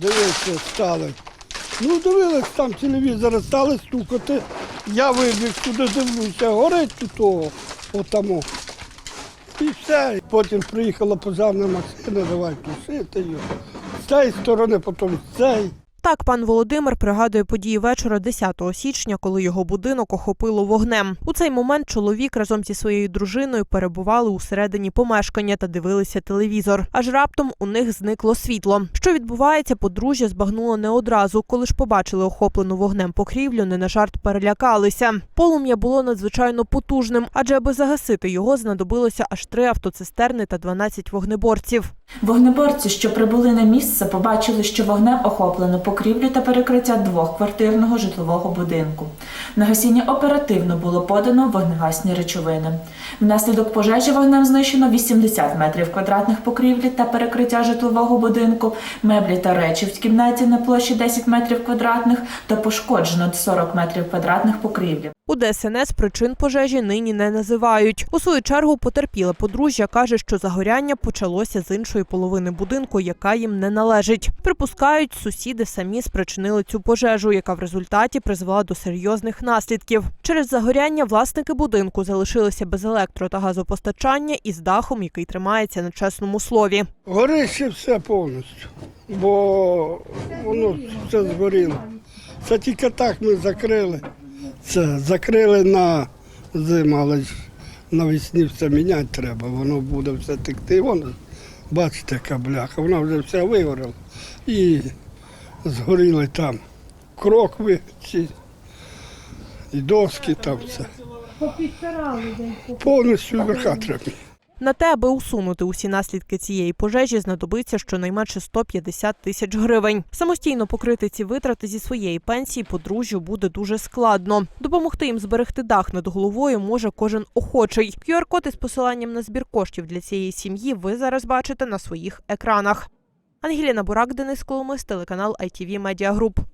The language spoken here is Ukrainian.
Дивіться, стали. Ну, дивились, там телевізор стали стукати. Я вибіг туди, дивлюся, горить тут того, отамо. І все. Потім приїхала пожарна машина, давай тушити його. З цієї сторони, потім з цієї. Так, пан Володимир пригадує події вечора 10 січня, коли його будинок охопило вогнем. У цей момент чоловік разом зі своєю дружиною перебували усередині помешкання та дивилися телевізор. Аж раптом у них зникло світло. Що відбувається, подружжя збагнуло не одразу. Коли ж побачили охоплену вогнем покрівлю, не на жарт перелякалися. Полум'я було надзвичайно потужним, адже аби загасити його, знадобилося аж три автоцистерни та 12 вогнеборців. Вогнеборці, що прибули на місце, побачили, що вогнем охоплено покрівлю та перекриття двохквартирного житлового будинку. На гасіння оперативно було подано вогнегасні речовини. Внаслідок пожежі вогнем знищено 80 метрів квадратних покрівлі та перекриття житлового будинку, меблі та речі в кімнаті на площі 10 метрів квадратних та пошкоджено 40 метрів квадратних покрівлі. У ДСНС причин пожежі нині не називають. У свою чергу потерпіле подружжя каже, що загоряння почалося з іншої половини будинку, яка їм не належить. Припускають, сусіди самі спричинили цю пожежу, яка в результаті призвела до серйозних наслідків. Через загоряння власники будинку залишилися без електро та газопостачання і з дахом, який тримається на чесному слові. Горище все повністю, бо воно все згоріло. Це тільки так ми закрили. Це закрили на зиму, але ж навесні все міняти треба, воно буде все текти. Воно, бачите, яка бляха, вона вже все вигоріла. І згоріли там крокви ці, і доски там все. Повністю верха треба. На те, аби усунути усі наслідки цієї пожежі, знадобиться щонайменше 150 тисяч гривень. Самостійно покрити ці витрати зі своєї пенсії подружжю буде дуже складно. Допомогти їм зберегти дах над головою може кожен охочий. QR-код із посиланням на збір коштів для цієї сім'ї ви зараз бачите на своїх екранах. Ангеліна Бурак, Денис Коломис, телеканал ITV Media Group.